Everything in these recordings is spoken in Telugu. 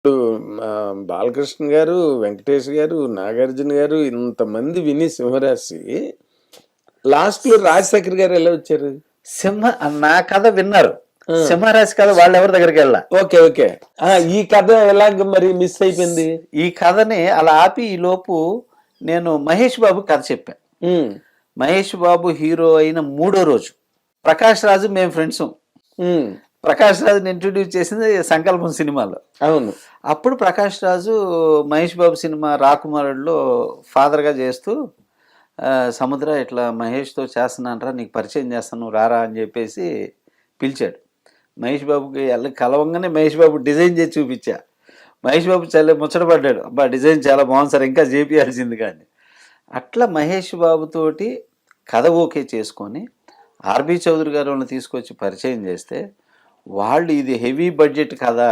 ఇప్పుడు బాలకృష్ణ గారు వెంకటేష్ గారు నాగార్జున గారు ఇంతమంది విని సింహరాశి. లాస్ట్లో రాజశేఖర్ గారు ఎలా వచ్చారు? సింహ నా కథ విన్నారు. సింహరాశి కథ వాళ్ళు ఎవరి దగ్గరికి వెళ్ళా? Okay okay. ఈ కథ ఎలాగ మరి మిస్ అయిపోయింది? ఈ కథని అలా ఆపి ఈ లోపు నేను మహేష్ బాబు కథ చెప్పాను మహేష్ బాబు హీరో అయిన మూడో రోజు. ప్రకాష్ రాజు మేము ఫ్రెండ్స్. ప్రకాష్ రాజుని ఇంట్రడ్యూస్ చేసింది సంకల్పం సినిమాలో. అవును. అప్పుడు ప్రకాష్ రాజు మహేష్ బాబు సినిమా రాకుమారుడులో ఫాదర్గా చేస్తూ సముద్ర ఇట్లా మహేష్తో చేస్తున్నానరా నీకు పరిచయం చేస్తాను రారా అని చెప్పేసి పిలిచాడు. మహేష్ బాబుకి వెళ్ళి కలవంగానే మహేష్ బాబు డిజైన్ చేసి చూపించా. మహేష్ బాబు చాలా ముచ్చటపడ్డాడు అబ్బా డిజైన్ చాలా బాగుంది సార్ ఇంకా చేపియాల్సింది కానీ. అట్లా మహేష్ బాబుతోటి కథ ఓకే చేసుకొని ఆర్బి చౌదరి గారు వాళ్ళని తీసుకొచ్చి పరిచయం చేస్తే వాళ్ళు ఇది హెవీ బడ్జెట్ కదా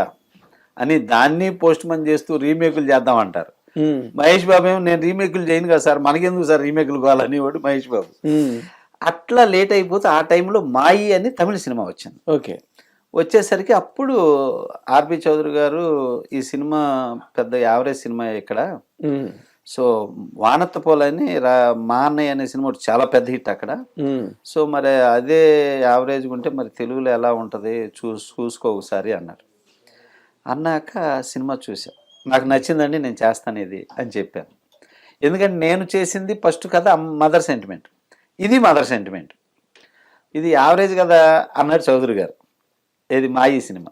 అని దాన్ని పోస్ట్ మన్ చేస్తూ రీమేకులు చేద్దామంటారు. మహేష్ బాబు ఏమో నేను రీమేకులు చేయను కదా సార్ మనకెందుకు సార్ రీమేకులు కావాలని వాడు మహేష్ బాబు. అట్లా లేట్ అయిపోతే ఆ టైంలో మాయి అని తమిళ సినిమా వచ్చింది. ఓకే. వచ్చేసరికి అప్పుడు ఆర్బి చౌదరి గారు ఈ సినిమా పెద్ద యావరేజ్ సినిమా ఇక్కడ సో వానత్త పోలని రా మా అన్నయ్య అనే సినిమా ఒకటి చాలా పెద్ద హిట్ అక్కడ. సో మరి అదే యావరేజ్ ఉంటే మరి తెలుగులో ఎలా ఉంటుంది చూ చూసుకో ఒకసారి అన్నారు. అన్నాక సినిమా చూసా నాకు నచ్చిందండి నేను చేస్తాను ఇది అని చెప్పాను. ఎందుకంటే నేను చేసింది ఫస్ట్ కథ మదర్ సెంటిమెంట్. ఇది మదర్ సెంటిమెంట్. ఇది యావరేజ్ కదా అన్నాడు చౌదరి గారు. ఏది మాయి సినిమా.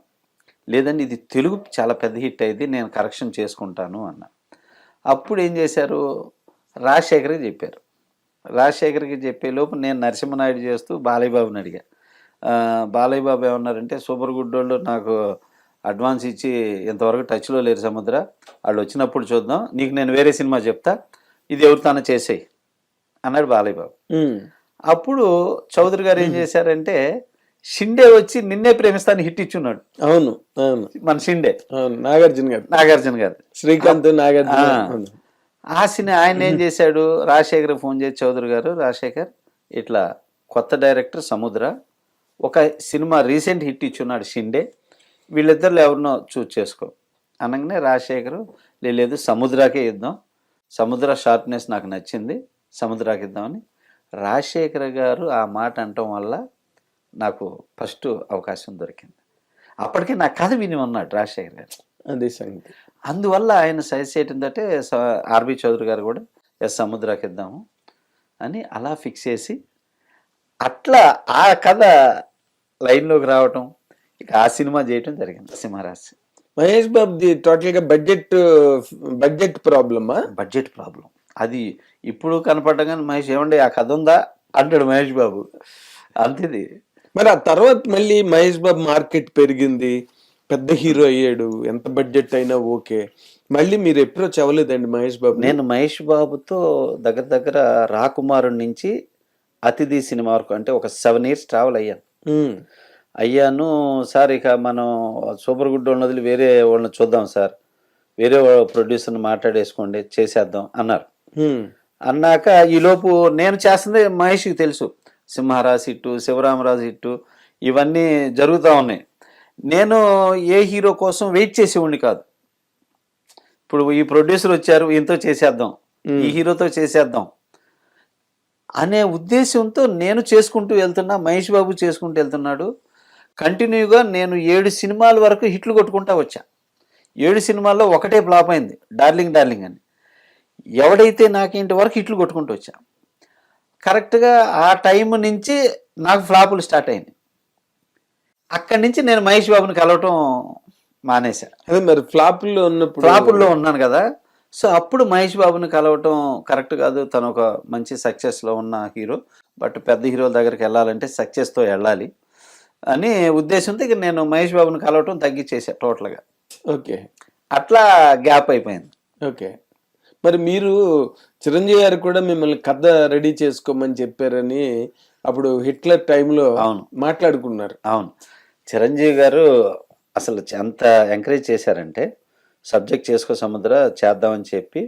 లేదండి ఇది తెలుగు చాలా పెద్ద హిట్ అయింది నేను కరెక్షన్ చేసుకుంటాను అన్న. అప్పుడు ఏం చేశారు? రాజశేఖర్కి చెప్పారు. రాజశేఖర్కి చెప్పే లోపు నేను నరసింహనాయుడు చేస్తూ బాలయ్య బాబుని అడిగా. ఆ, బాలయ్య బాబు ఏమన్నారంటే సూపర్ గుడ్ వాళ్ళు నాకు అడ్వాన్స్ ఇచ్చి ఇంతవరకు టచ్లో లేరు సముద్ర. వాళ్ళు వచ్చినప్పుడు చూద్దాం. నీకు నేను వేరే సినిమా చెప్తా. ఇది ఎవరితోనో చేసేయి. అన్నాడు బాలయ్య బాబు ఉమ్, అప్పుడు చౌదరి గారు ఏం చేశారంటే షిండే వచ్చి నిన్నే ప్రేమిస్తాను హిట్ ఇచ్చున్నాడు. అవును అవును. మన షిండే. అవును నాగార్జున గారు. నాగార్జున గారు. శ్రీకాంత్ నాగార్జున ఆ. సినిమా ఆయన ఏం చేశాడు? రాజశేఖర్ ఫోన్ చేసి చౌదరి గారు రాజశేఖర్ ఇట్లా కొత్త డైరెక్టర్ సముద్ర ఒక సినిమా రీసెంట్ హిట్ ఇచ్చున్నాడు షిండే. వీళ్ళిద్దరు ఎవరినో చూస్ చేసుకో. అనగానే రాజశేఖర్ "లే- లేదు సముద్రాకే ఇద్దాం. సముద్ర షార్ప్నెస్ నాకు నచ్చింది సముద్రాకి ఇద్దామని. రాజశేఖర్ గారు ఆ మాట అనటం వల్ల నాకు ఫస్ట్ అవకాశం దొరికింది. అప్పటికే నా కథ విని ఉన్నాడు రాజశేఖర్ గారు. అది సంగతి. అందువల్ల ఆయన సజెస్ట్ స- ఆర్బి చౌదరి గారు కూడా ఎస్ సముద్రాకి ఇద్దాము అని అలా ఫిక్స్ చేసి అట్లా ఆ కథ లైన్లోకి రావటం ఇక ఆ సినిమా చేయటం జరిగింది సింహరాశి. మహేష్ బాబుది టోటల్గా బడ్జెట్ బడ్జెట్ ప్రాబ్లమా? Budget problem. అది ఇప్పుడు కనపడగానే మహేష్ ఏమండి ఆ కథ ఉందా? అంటాడు మహేష్ బాబు. అంతేది. మరి ఆ తర్వాత మళ్ళీ మహేష్ బాబు మార్కెట్ పెరిగింది పెద్ద హీరో అయ్యాడు ఎంత బడ్జెట్ అయినా ఓకే. మళ్ళీ మీరు అప్రోచ్ అవ్వలేదండి మహేష్ బాబు నేను మహేష్ బాబుతో దగ్గర దగ్గర రాకుమారుడి నుంచి అతిథి సినిమా వరకు అంటే ఒక సెవెన్ ఇయర్స్ ట్రావెల్ అయ్యాను. అయ్యాను సార్ ఇక మనం సూపర్ గుడ్ వాళ్ళని వదిలి వేరే వాళ్ళని చూద్దాం సార్ వేరే ప్రొడ్యూసర్ని మాట్లాడేసుకోండి చేసేద్దాం అన్నారు. అన్నాక ఈలోపు నేను చేస్తుంది మహేష్కి తెలుసు. సింహరాజ్ హిట్టు శివరామరాజు హిట్టు ఇవన్నీ జరుగుతూ ఉన్నాయి. నేను ఏ హీరో కోసం వెయిట్ చేసేవాడిని కాదు. ఇప్పుడు ఈ ప్రొడ్యూసర్ వచ్చారు ఈయనతో చేసేద్దాం ఈ హీరోతో చేసేద్దాం అనే ఉద్దేశంతో నేను చేసుకుంటూ వెళ్తున్నా మహేష్ బాబు చేసుకుంటూ వెళ్తున్నాడు. కంటిన్యూగా నేను ఏడు సినిమాల వరకు హిట్లు కొట్టుకుంటా వచ్చా. ఏడు సినిమాల్లో ఒకటే ఫ్లాప్ అయింది డార్లింగ్ డార్లింగ్ అని. ఎవడైతే నాకు ఇంటి వరకు హిట్లు కొట్టుకుంటూ వచ్చా? కరెక్ట్గా ఆ టైం నుంచి నాకు ఫ్లాపులు స్టార్ట్ అయింది అక్కడి నుంచి నేను మహేష్ బాబుని కలవటం మానేశా. అదే మరి ఫ్లాప్లో ఉన్నప్పుడు ఫ్లాపుల్లో ఉన్నాను కదా సో అప్పుడు మహేష్ బాబుని కలవటం కరెక్ట్ కాదు. తను ఒక మంచి సక్సెస్లో ఉన్న హీరో బట్ పెద్ద హీరోల దగ్గరికి వెళ్ళాలంటే సక్సెస్తో వెళ్ళాలి అని ఉద్దేశంతో ఇక నేను మహేష్ బాబుని కలవటం తగ్గించేసా టోటల్గా. ఓకే. అట్లా గ్యాప్ అయిపోయింది. ఓకే. మరి మీరు చిరంజీవి గారు కూడా మిమ్మల్ని కథ రెడీ చేసుకోమని చెప్పారని అప్పుడు హిట్లర్ టైంలో అవును. మాట్లాడుకున్నారు. అవును. చిరంజీవి గారు అసలు ఎంత ఎంకరేజ్ చేశారంటే సబ్జెక్ట్ చేసుకో సముద్ర చేద్దామని చెప్పి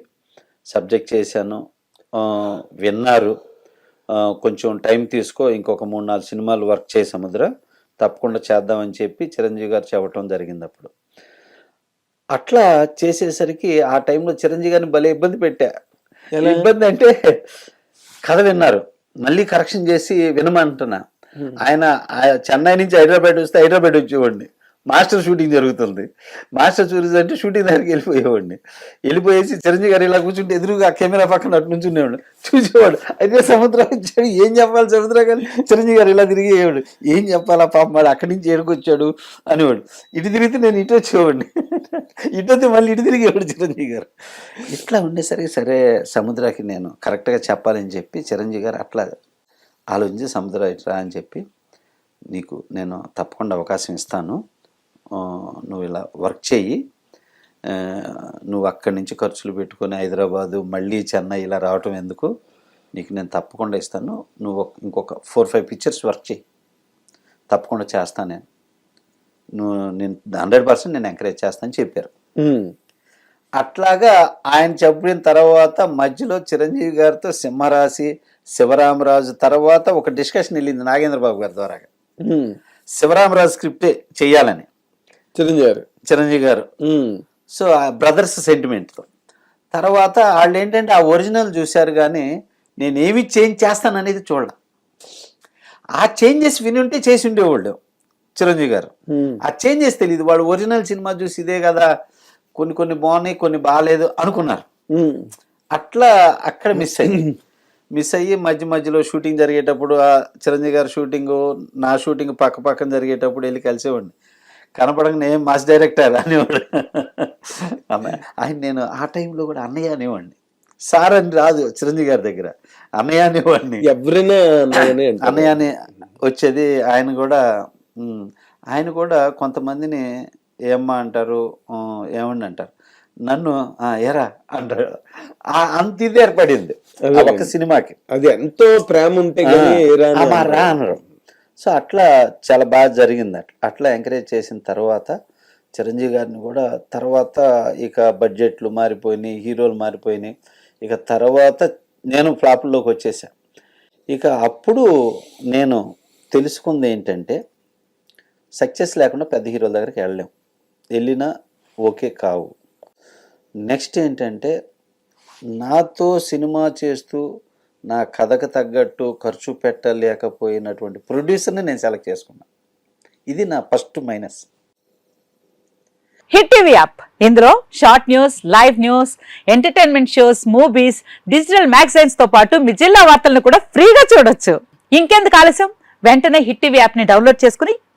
సబ్జెక్ట్ చేశాను. విన్నారు. కొంచెం టైం తీసుకో ఇంకొక మూడు నాలుగు సినిమాలు వర్క్ చేయి సముద్ర తప్పకుండా చేద్దామని చెప్పి చిరంజీవి గారు చెప్పడం జరిగింది అప్పుడు. అట్లా చేసేసరికి ఆ టైంలో చిరంజీవి గారిని భలే ఇబ్బంది పెట్టా? ఇబ్బంది అంటే కథ విన్నారు. మళ్ళీ కరెక్షన్ చేసి వినమంటున్నా. ఆయన చెన్నై నుంచి హైదరాబాద్ వస్తే హైదరాబాద్ వచ్చేవాడిని. మాస్టర్ షూటింగ్ జరుగుతుంది. మాస్టర్ షూటింగ్ అంటే షూటింగ్ దగ్గరికి వెళ్ళిపోయేవాడిని. వెళ్ళిపోయేసి చిరంజీవి గారు ఇలా కూర్చుంటే ఎదురుగా కెమెరా పక్కన అటు నుంచి ఉండేవాడు చూసేవాడు. అయితే సముద్రం వచ్చాడు. ఏం చెప్పాలి సముద్రం గారు? చిరంజీవి గారు ఇలా తిరిగేవాడు ఏం చెప్పాలా పాపం వాడు? అక్కడి నుంచి ఏడుకొచ్చాడు అనేవాడు. ఇటు తిరిగితే నేను ఇటు వచ్చేవాడిని. ఇటు మళ్ళీ ఇటు తిరిగేవాడు చిరంజీవి గారు? ఇట్లా ఉండేసరికి సరే సముద్రాకి నేను కరెక్ట్గా చెప్పాలని చెప్పి చిరంజీవి గారు అట్లా ఆలోచించి సముద్ర ఇట్లా అని చెప్పి నీకు నేను తప్పకుండా అవకాశం ఇస్తాను. నువ్వు ఇలా వర్క్ చెయ్యి. నువ్వు అక్కడి నుంచి ఖర్చులు పెట్టుకొని హైదరాబాదు మళ్ళీ చెన్నై ఇలా రావటం ఎందుకు? నీకు నేను తప్పకుండా ఇస్తాను. నువ్వు ఇంకొక ఫోర్ ఫైవ్ పిక్చర్స్ వర్క్ చెయ్యి. తప్పకుండా చేస్తాను నేను. నువ్వు నేను హండ్రెడ్ పర్సెంట్ నేను ఎంకరేజ్ చేస్తానని చెప్పారు. అట్లాగా ఆయన చెప్పిన తర్వాత మధ్యలో చిరంజీవి గారితో సింహరాశి శివరామరాజు తర్వాత ఒక డిస్కషన్ వెళ్ళింది నాగేంద్ర బాబు గారి ద్వారా. శివరామరాజు స్క్రిప్టే చెయ్యాలని. చిరంజీవి గారు. చిరంజీవి గారు. సో ఆ బ్రదర్స్ సెంటిమెంట్తో. తర్వాత వాళ్ళు ఏంటంటే ఆ ఒరిజినల్ చూశారు కానీ నేను ఏమి చేంజ్ చేస్తాననేది చూడాల. ఆ చేంజెస్ విని ఉంటే చేసి ఉండేవాళ్ళు. చిరంజీవి గారు. ఆ చేంజెస్ తెలియదు వాడు ఒరిజినల్ సినిమా చూసి ఇదే కదా కొన్ని కొన్ని బాగున్నాయి కొన్ని బాగాలేదు అనుకున్నారు. అట్లా అక్కడ మిస్ అయ్యి మిస్ అయ్యి మధ్య మధ్యలో షూటింగ్ జరిగేటప్పుడు ఆ చిరంజీవి గారి షూటింగ్ నా షూటింగ్ పక్క పక్కన జరిగేటప్పుడు వెళ్ళి కలిసేవాడిని. కనపడగానే ఏం మాస్ డైరెక్టర్ అనేవాడు. ఆయన నేను ఆ టైంలో కూడా అన్నయ్య అనేవాడిని. సార్ అని రాదు చిరంజీవి గారి దగ్గర. అన్నయ్య అనేవాడిని. ఎవరైనా. అన్నయ్య అని వచ్చేది ఆయన కూడా ఆయన కూడా కొంతమందిని ఏమ్మా అంటారు ఏమండి అంటారు. నన్ను "ఆ, ఎరా అంటారు. అంత ఇది ఏర్పడింది. ఒక్క సినిమాకి. అది ఎంతో ప్రేమ ఉంటే రా అని ఆ, మా రా అనరు. అనరు సో అట్లా చాలా బాగా జరిగింది అట్లా. అట్లా ఎంకరేజ్ చేసిన తర్వాత చిరంజీవి గారిని కూడా తర్వాత ఇక బడ్జెట్లు మారిపోయినాయి హీరోలు మారిపోయినాయి. ఇక తర్వాత నేను ఫ్లాప్లోకి వచ్చేసా. ఇక అప్పుడు నేను తెలుసుకుంది ఏంటంటే సక్సెస్ లేకుండా పెద్ద హీరోల దగ్గరికి వెళ్ళలేం. వెళ్ళినా ఓకే కావు. నెక్స్ట్ ఏంటంటే నాతో సినిమా చేస్తూ నా కథకు తగ్గట్టు ఖర్చు పెట్టలేకపోయినటువంటి ప్రొడ్యూసర్ని నేను సెలెక్ట్ చేసుకున్నాను ఇది నా first minus. Hit TV app. ఇందులో short news live news entertainment shows movies digital మ్యాగజైన్స్తో పాటు మీ జిల్లా వార్తలను కూడా ఫ్రీగా చూడొచ్చు. ఇంకెందుకు ఆలస్యం? వెంటనే హిట్ టీవీ యాప్ని డౌన్లోడ్ చేసుకుని